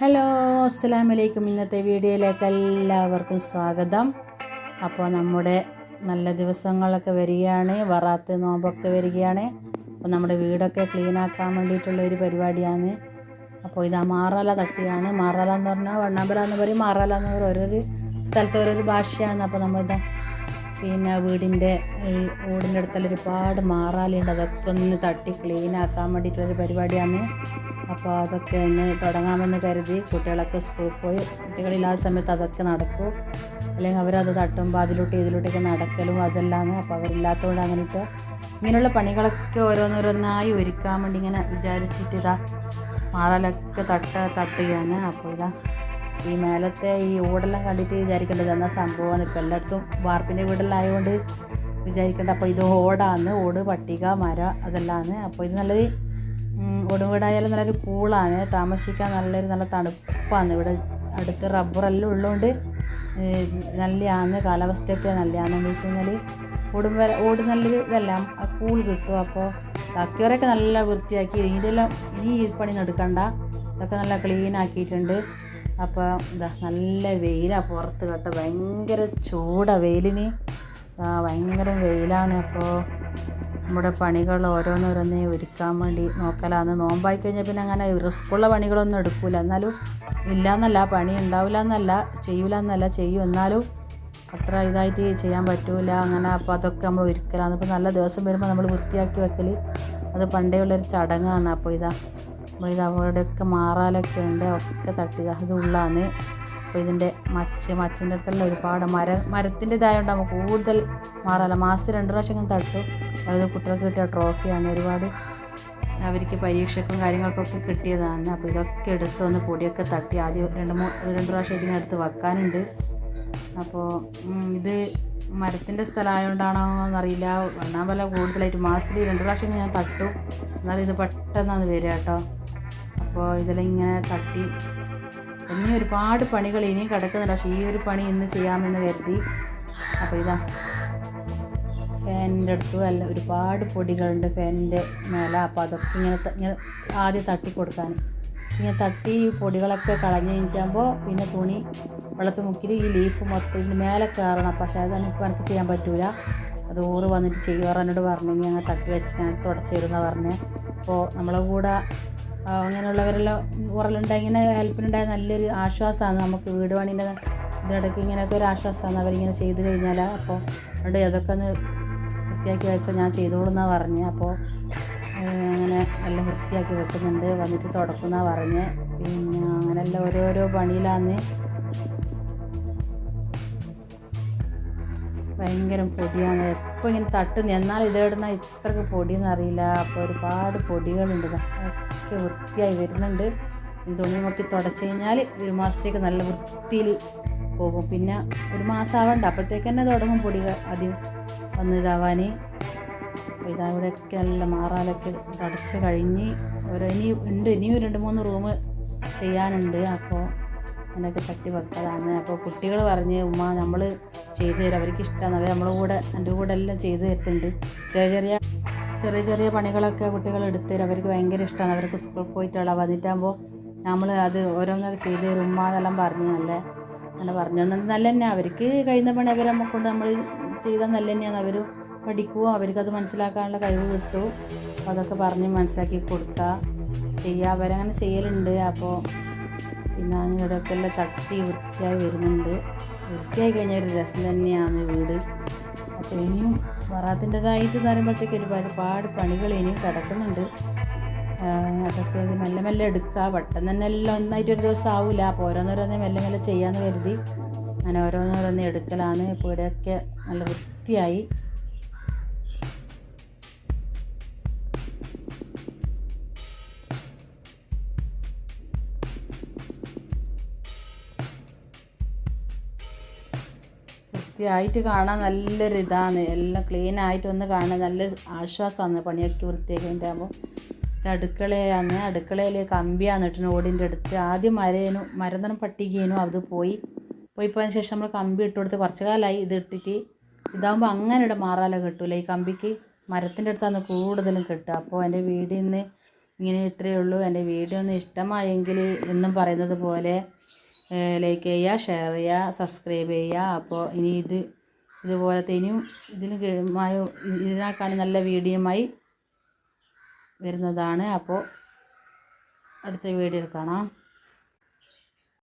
Hello അസ്സാം വലൈക്കും ഇന്നത്തെ വീഡിയോയിലേക്ക് എല്ലാവർക്കും സ്വാഗതം. അപ്പോൾ നമ്മുടെ നല്ല ദിവസങ്ങളൊക്കെ വരികയാണ് വറാത്ത് നോമ്പൊക്കെ വരികയാണ്. അപ്പോൾ നമ്മുടെ വീടൊക്കെ ക്ലീൻ ആക്കാൻ വേണ്ടിയിട്ടുള്ള ഒരു പരിപാടിയാണ്. അപ്പോൾ ഇതാ മാറാല തട്ടിയാണ്. മാറാല എന്ന് പറഞ്ഞാൽ വണ്ണാമ്പല എന്ന് പറയും. മാറാല എന്ന് പറയും ഓരോരു സ്ഥലത്ത് ഓരോരു ഭാഷയാണ്. അപ്പോൾ നമ്മളിതാ പിന്നെ വീടിന്റെ ഈ ഓടിന്റെ അടുത്തുള്ള ഒരുപാട് മാറാലുണ്ട്. അതൊക്കെ ഒന്ന് തട്ടി ക്ലീൻ ആക്കാൻ വേണ്ടിയിട്ടുള്ളൊരു പരിപാടിയാണ്. അപ്പോൾ അതൊക്കെ ഒന്ന് തുടങ്ങാമെന്ന് കരുതി കുട്ടികളൊക്കെ സ്കൂളിൽ പോയി. കുട്ടികളില്ലാത്ത സമയത്ത് അതൊക്കെ നടക്കും. അല്ലെങ്കിൽ അവരത് തട്ടുമ്പോൾ അതിലോട്ട് ഇതിലോട്ടൊക്കെ നടക്കലും അതെല്ലാം അപ്പോൾ അവരില്ലാത്തതുകൊണ്ട് അങ്ങനത്തെ ഇങ്ങനെയുള്ള പണികളൊക്കെ ഓരോന്നോരോന്നായി ഒരുക്കാൻ വേണ്ടി ഇങ്ങനെ വിചാരിച്ചിട്ട് ഇതാ മാറാലൊക്കെ തട്ട തട്ടുകയാണ്. അപ്പോൾ ഇതാ ഈ മേലത്തെ ഈ ഓടെല്ലാം കണ്ടിട്ട് വിചാരിക്കേണ്ടത് എന്നാ സംഭവമാണ്? ഇപ്പം എല്ലായിടത്തും വാർപ്പിന്റെ വീടെല്ലായതുകൊണ്ട് വിചാരിക്കേണ്ട. അപ്പോൾ ഇത് ഓടാണ് ഓട് പട്ടിക മര അതെല്ലാമാണ് അപ്പോൾ ഇത് നല്ലൊരു ഓടും വീടായാലും നല്ലൊരു കൂളാണ്. താമസിക്കാൻ നല്ലൊരു നല്ല തണുപ്പാണ്. ഇവിടെ അടുത്ത് റബ്ബറെല്ലാം ഉള്ളതുകൊണ്ട് നല്ലതാണ് കാലാവസ്ഥയൊക്കെ നല്ലതാണ് എന്ന് വെച്ച് കഴിഞ്ഞാൽ ഓടും വര ഓട് നല്ലൊരു ഇതെല്ലാം. കൂൾ കിട്ടും. അപ്പോൾ ബാക്കിയവരൊക്കെ നല്ല വൃത്തിയാക്കി ഇതിന്റെ എല്ലാം ഇനി ഈ പണി എടുക്കണ്ട. ഇതൊക്കെ നല്ല ക്ലീൻ ആക്കിയിട്ടുണ്ട്. അപ്പോൾ എന്താ നല്ല വെയിലാണ് പുറത്ത് കേട്ടോ. ഭയങ്കര ചൂടാണ് വെയിലിന്. ഭയങ്കര വെയിലാണ്. അപ്പോൾ നമ്മുടെ പണികൾ ഓരോന്നോരോന്നേ ഒരുക്കാൻ വേണ്ടി നോക്കലാന്ന്. നോമ്പായി കഴിഞ്ഞാൽ പിന്നെ അങ്ങനെ റിസ്ക്കുള്ള പണികളൊന്നും എടുക്കില്ല എന്നാലും ഇല്ല എന്നല്ല പണി ഉണ്ടാവില്ല എന്നല്ല ചെയ്യൂല എന്നല്ല ചെയ്യും. എന്നാലും അത്ര ഇതായിട്ട് ചെയ്യാൻ പറ്റൂല. അങ്ങനെ അപ്പോൾ അതൊക്കെ നമ്മൾ ഒരുക്കലാണ് ഇപ്പോൾ നല്ല ദിവസം വരുമ്പോൾ നമ്മൾ വൃത്തിയാക്കി വെക്കൽ അത് പണ്ടേ ഉള്ളൊരു ചടങ്ങാണ്. അപ്പോൾ ഇതാ അപ്പോൾ ഇത് അവിടെയൊക്കെ മാറാലൊക്കെ ഉണ്ട് ഒക്കെ തട്ടി അത് ഉള്ളാണ് അപ്പോൾ ഇതിന്റെ മച്ച് മച്ചിന്റെ അടുത്തുള്ള ഒരുപാട് മര മരത്തിന്റെ ഇതായതുകൊണ്ട് നമുക്ക് കൂടുതൽ മാറാല. മാസം രണ്ട് പ്രാവശ്യം ഇങ്ങനെ തട്ടും. അതായത് കുട്ടികൾക്ക് കിട്ടിയ ട്രോഫിയാണ് ഒരുപാട് അവർക്ക് പരീക്ഷയ്ക്കും കാര്യങ്ങൾക്കൊക്കെ കിട്ടിയതാണ്. അപ്പോൾ ഇതൊക്കെ എടുത്ത് വന്ന് പൊടിയൊക്കെ തട്ടി. ആദ്യം രണ്ട് മൂന്ന് രണ്ട് പ്രാവശ്യം ഇതിനടുത്ത് വെക്കാനുണ്ട്. അപ്പോൾ ഇത് മരത്തിന്റെ സ്ഥലമായതുകൊണ്ടാണോ എന്നറിയില്ല. വണ്ണാമ്പല കൂടുതലായിട്ട് മാസത്തിൽ രണ്ട് പ്രാവശ്യം ഞാൻ തട്ടു. എന്നാലും ഇത് പെട്ടെന്നാണ് വരിക കേട്ടോ. അപ്പോൾ ഇതിലിങ്ങനെ തട്ടി. ഇനി ഒരുപാട് പണികൾ ഇനിയും കിടക്കുന്നുണ്ട്. പക്ഷേ ഈ ഒരു പണി ഇന്ന് ചെയ്യാമെന്ന് കരുതി. അപ്പോൾ ഇതാ. ഫാനിന്റെ അടുത്തും അല്ല ഒരുപാട് പൊടികളുണ്ട് ഫാനിന്റെ മേലെ. അപ്പോൾ അതൊക്കെ ഇങ്ങനെ ഇങ്ങനെ ആദ്യം തട്ടി കൊടുക്കാൻ. ഇങ്ങനെ തട്ടി ഈ പൊടികളൊക്കെ കളഞ്ഞ് കഴിഞ്ഞിട്ടാകുമ്പോൾ പിന്നെ തുണി വെള്ളത്തിൽ മുക്കിൽ ഈ ലീഫ് മൊത്തം ഇതിന് മേലെ കയറണം. പക്ഷേ അതാണ് ഇപ്പോൾ എനിക്ക് ചെയ്യാൻ പറ്റൂല. അത് ഊറ് വന്നിട്ട് ചെയ്യുവാർ എന്നോട് പറഞ്ഞു. ഇനി അങ്ങനെ തട്ടി വെച്ച് ഞാൻ തുടച്ചിരുന്ന പറഞ്ഞ്. അപ്പോൾ നമ്മളെ കൂടെ അങ്ങനെയുള്ളവരെല്ലാം ഉറലുണ്ടായി ഇങ്ങനെ ഹെൽപ്പിനുണ്ടായ നല്ലൊരു ആശ്വാസമാണ് നമുക്ക് വീട് പണീന്റെ ഇതിനിടയ്ക്ക് ഇങ്ങനെയൊക്കെ ഒരു ആശ്വാസമാണ് അവരിങ്ങനെ ചെയ്ത് കഴിഞ്ഞാൽ. അപ്പോൾ അതുകൊണ്ട് അതൊക്കെ ഒന്ന് വൃത്തിയാക്കി വെച്ചാൽ ഞാൻ ചെയ്തോളൂന്നാണ് പറഞ്ഞ്. അപ്പോൾ അങ്ങനെ എല്ലാം വൃത്തിയാക്കി വെക്കുന്നുണ്ട്. വന്നിട്ട് തുടക്കുന്നാണ് പറഞ്ഞ്. പിന്നെ അങ്ങനെയെല്ലാം ഓരോരോ പണിയിലാന്ന് ഭയങ്കര പൊടിയാണ്. എപ്പോൾ ഇങ്ങനെ തട്ടുന്നു? എന്നാൽ ഇതെവിടുന്ന ഇത്രക്ക് പൊടിയെന്ന് അറിയില്ല. അപ്പോൾ ഒരുപാട് പൊടികളുണ്ട്. ഒക്കെ വൃത്തിയായി വരുന്നുണ്ട്. തുണി നോക്കി തുടച്ച് കഴിഞ്ഞാൽ ഒരു മാസത്തേക്ക് നല്ല വൃത്തിയിൽ പോകും. പിന്നെ ഒരു മാസം ആവണ്ട. അപ്പോഴത്തേക്ക് തന്നെ തുടങ്ങും പൊടികൾ ആദ്യം വന്ന് ഇതാവാൻ അപ്പോൾ ഇതാ നല്ല മാറാലൊക്കെ തുടച്ച് കഴിഞ്ഞ്. ഓരോ ഇനി ഉണ്ട്. ഇനിയും രണ്ട് മൂന്ന് റൂം ചെയ്യാനുണ്ട്. അപ്പോൾ അങ്ങനെയൊക്കെ തട്ടി വെക്കലാണ് അപ്പോൾ കുട്ടികൾ പറഞ്ഞ് ഉമ്മ നമ്മൾ ചെയ്തു തരും. അവർക്ക് ഇഷ്ടമാണ് അവർ നമ്മളെ കൂടെ എന്റെ കൂടെ എല്ലാം ചെയ്തു തരുന്നുണ്ട് ചെറിയ ചെറിയ ചെറിയ ചെറിയ പണികളൊക്കെ കുട്ടികൾ എടുത്തു തരും. അവർക്ക് ഭയങ്കര ഇഷ്ടമാണ് അവർക്ക് സ്കൂളിൽ പോയിട്ടുള്ള വന്നിട്ടാകുമ്പോൾ നമ്മൾ അത് ഓരോന്നൊക്കെ ചെയ്തു തരും. ഉമ്മ എന്നെല്ലാം പറഞ്ഞ് നല്ല അങ്ങനെ പറഞ്ഞു. നല്ല തന്നെ അവർക്ക് കഴിയുന്ന പണി അവർ നമ്മെ കൊണ്ട് നമ്മൾ ചെയ്താൽ നല്ല തന്നെയാണ് അവർ പഠിക്കുമോ അവർക്കത് മനസ്സിലാക്കാനുള്ള കഴിവ് കിട്ടും. അതൊക്കെ പറഞ്ഞ് മനസ്സിലാക്കി കൊടുക്കുക. ചെയ്യുക അവരങ്ങനെ ചെയ്യലുണ്ട്. അപ്പോൾ പിന്നെ അങ്ങനെയൊക്കെ എല്ലാം തട്ടി വൃത്തിയായി വരുന്നുണ്ട്. വൃത്തിയായി കഴിഞ്ഞാൽ ഒരു രസം തന്നെയാണ് വീട്. അപ്പോൾ ഇനിയും വറാത്തിന്റെതായിട്ട് തരുമ്പോഴത്തേക്ക് ഒരുപാട് പണികൾ ഇനിയും കിടക്കുന്നുണ്ട്. അതൊക്കെ മെല്ലെ മെല്ലെ എടുക്കുക. പെട്ടെന്ന് തന്നെ എല്ലാം ഒന്നായിട്ട് ഒരു ദിവസം ആവില്ല അപ്പോൾ ഓരോന്നോരോന്നേ മെല്ലെ മെല്ലെ ചെയ്യാമെന്ന് കരുതി. അങ്ങനെ ഓരോന്നോരോന്നേ എടുക്കലാണ്. ഇപ്പോൾ ഇവിടെയൊക്കെ നല്ല വൃത്തിയായി. വൃത്തിയായിട്ട് കാണാൻ നല്ലൊരു ഇതാണ്. എല്ലാം ക്ലീൻ ആയിട്ട് ഒന്ന് കാണാൻ നല്ല ആശ്വാസമാണ് പണിയൊക്കെ വൃത്തിയൊക്കെ ആകുമ്പോൾ ഇത് അടുക്കളയാണ്. അടുക്കളയിൽ കമ്പിയാണ് ഇട്ടിന് ഓടിന്റെ അടുത്ത്. ആദ്യം മരേനും മരന്തനം പട്ടികേനും അത് പോയി. പോയി പോയതിന് ശേഷം നമ്മൾ കമ്പി ഇട്ട് കൊടുത്ത് കുറച്ച് കാലമായി ഇത് ഇട്ടിട്ട്. ഇതാകുമ്പോൾ അങ്ങനെ ഇവിടെ മാറാല കിട്ടൂല. ഈ കമ്പിക്ക് മരത്തിന്റെ അടുത്താണ് കൂടുതലും കിട്ടുക. അപ്പോൾ എന്റെ വീടിൽ നിന്ന് ഇങ്ങനെ ഇത്രയേ ഉള്ളൂ. എന്റെ വീഡിയോ ഒന്ന് ഇഷ്ടമായെങ്കിൽ എന്നും പറയുന്നത് പോലെ ലൈക്ക് ചെയ്യുക ഷെയർ ചെയ്യുക സബ്സ്ക്രൈബ് ചെയ്യുക. അപ്പോൾ ഇനി ഇത് ഇതുപോലത്തെ ഇനിയും ഇതിന് കീഴുമായി ഇതിനേക്കാളും നല്ല വീഡിയോയുമായി വരുന്നതാണ്. അപ്പോൾ അടുത്ത വീഡിയോയിൽ കാണാം.